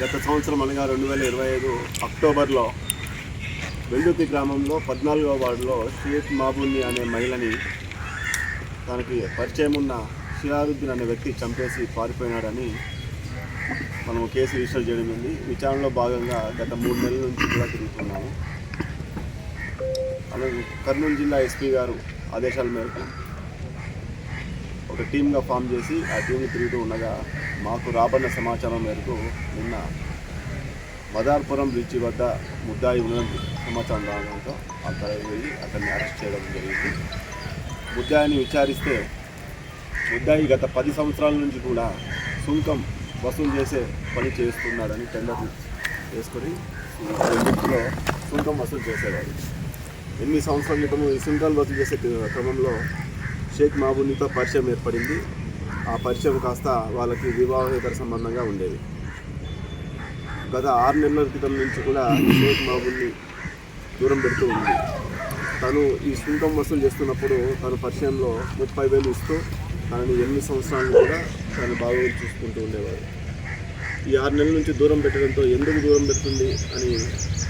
గత సంవత్సరం అనగా రెండు వేల ఇరవై ఐదు అక్టోబర్లో వెల్లుతి గ్రామంలో పద్నాలుగో వార్డులో షేక్ మాబుని అనే మహిళని తనకి పరిచయం ఉన్న షిరారుద్దీన్ అనే వ్యక్తి చంపేసి పారిపోయినాడని మనం కేసు రిజిస్టర్ చేయడం ఉంది. విచారణలో భాగంగా గత మూడు నెలల నుంచి కూడా తిరుగుతున్నాము. అలాగే కర్నూలు జిల్లా ఎస్పీ గారు ఆదేశాల మేరకు ఒక టీమ్గా ఫామ్ చేసి ఆ టీంని తిరుగుతూ ఉండగా మాకు రాబడిన సమాచారం మేరకు నిన్న మదార్పురం బ్రిడ్జి వద్ద ముద్దాయి ఉన్నందుకు సమాచారం రావడంతో అక్కడికి పోయి అతన్ని అరెస్ట్ చేయడం జరిగింది. ముద్దాయిని విచారిస్తే ముద్దాయి గత పది సంవత్సరాల నుంచి కూడా సుంకం వసూలు చేసే పని చేస్తున్నాడని టెండర్ వేసుకొని రెండింటిలో సుంకం వసూలు చేసేవాడు. ఎన్ని సంవత్సరాల క్రితం ఈ సుంకాలు వసూలు చేసే క్రమంలో షేక్ మహబూబ్నితో పరిచయం ఏర్పడింది. ఆ పరిచయం కాస్త వాళ్ళకి వివాహేతర సంబంధంగా ఉండేది. గత ఆరు నెలల క్రితం నుంచి కూడా షేక్ మహబూబ్ని దూరం పెడుతూ ఉంది. తను ఈ సుంకం వసూలు చేస్తున్నప్పుడు తన పరిచయంలో ముప్పై వేలు ఇస్తూ తనని ఎన్ని సంవత్సరాలు కూడా తను బాగా చూసుకుంటూ ఉండేవాడు. ఈ ఆరు నెలల నుంచి దూరం పెట్టడంతో ఎందుకు దూరం పెడుతుంది అని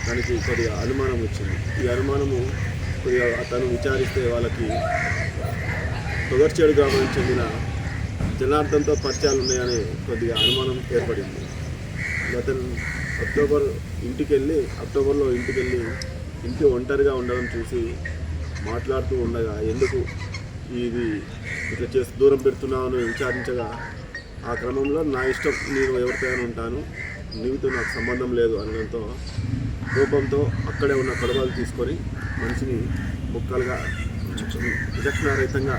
తనకి కొద్దిగా అనుమానం వచ్చింది. ఈ అనుమానము కొద్దిగా తను విచారిస్తే వాళ్ళకి తొగర్చేడు గ్రామానికి చెందిన జనార్దన్తో పరిచయాలు ఉన్నాయని కొద్దిగా అనుమానం ఏర్పడింది. గత అక్టోబర్ ఇంటికి వెళ్ళి అక్టోబర్లో ఇంటికి వెళ్ళి ఇంటి ఒంటరిగా ఉండడం చూసి మాట్లాడుతూ ఉండగా ఎందుకు ఇది ఇట్లా చేసి దూరం పెడుతున్నావు? విచారించగా ఆ క్రమంలో నా ఇష్టం నేను ఎవరితోనే ఉంటాను నీవితో నాకు సంబంధం లేదు అనడంతో కోపంతో అక్కడే ఉన్న కొడవలు తీసుకొని మనిషిని ముక్కలుగా విచక్షణారహితంగా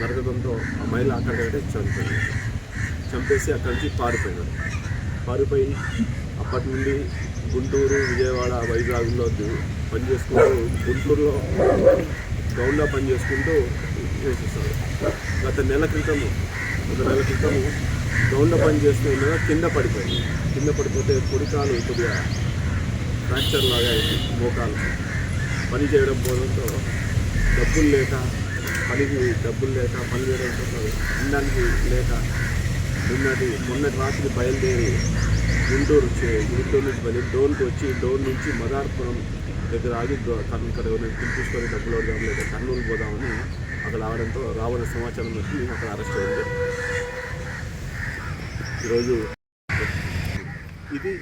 నరకడంతో ఆ మహిళ అక్కడికంటే చనిపోయింది. చంపేసి అక్కడి నుంచి పారిపోయినాడు. పారిపోయి అప్పటి నుండి గుంటూరు విజయవాడ వైజాగ్లో ది- పని చేసుకుంటూ గుంటూరులో గ్రౌండ్లో పని చేసుకుంటూ నివసిస్తాడు. గత నెల క్రితము గత నెల క్రితము గ్రౌండ్లో పని చేస్తూ ఉండగా కింద పడిపోయింది. కింద పడిపోతే కుడికాలు కొద్దిగా ఫ్రాక్చర్ లాగా అయింది. మోకాలు. పని చేయడం పోవడంతో డబ్బులు లేక పనికి డబ్బులు లేక పని చేయడంతో తినడానికి లేక నిన్నటి మొన్నటి రాత్రి బయలుదేరి గుంటూరు గుంటూరు నుంచి బయలుదేరి డోన్కి వచ్చి డోన్ నుంచి మదార్పురం దగ్గర ఆగి తను ఇక్కడ ఎవరైనా పిలిపించుకొని డబ్బులు వద్దాం లేక కర్నూలు పోదామని అక్కడ రావడంతో రావడం సమాచారం వచ్చి మేము అక్కడ అరెస్ట్ అయింది. ఈరోజు ఇది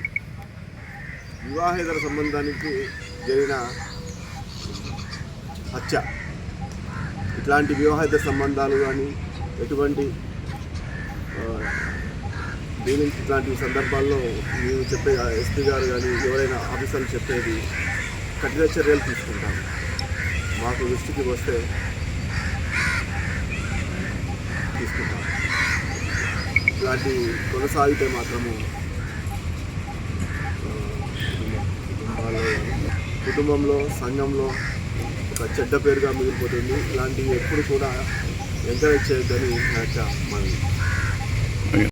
వివాహేతర సంబంధానికి జరిగిన హత్య. ఇట్లాంటి వివాహిత సంబంధాలు కానీ ఎటువంటి డీలింగ్స్ ఇట్లాంటి సందర్భాల్లో మేము చెప్పే ఎస్పీ గారు కానీ ఎవరైనా ఆఫీసర్లు చెప్పేది కఠిన చర్యలు తీసుకుంటాము మాకు దృష్టికి వస్తే తీసుకుంటాం ఇలాంటి కొనసాగితే మాత్రము కుటుంబాల్లో కుటుంబంలో సంఘంలో ఒక చెడ్డ పేరుగా మిగిలిపోతుంది. ఇలాంటివి ఎప్పుడు కూడా ఎంకరేజ్ చేయొద్దని నా యొక్క మనవి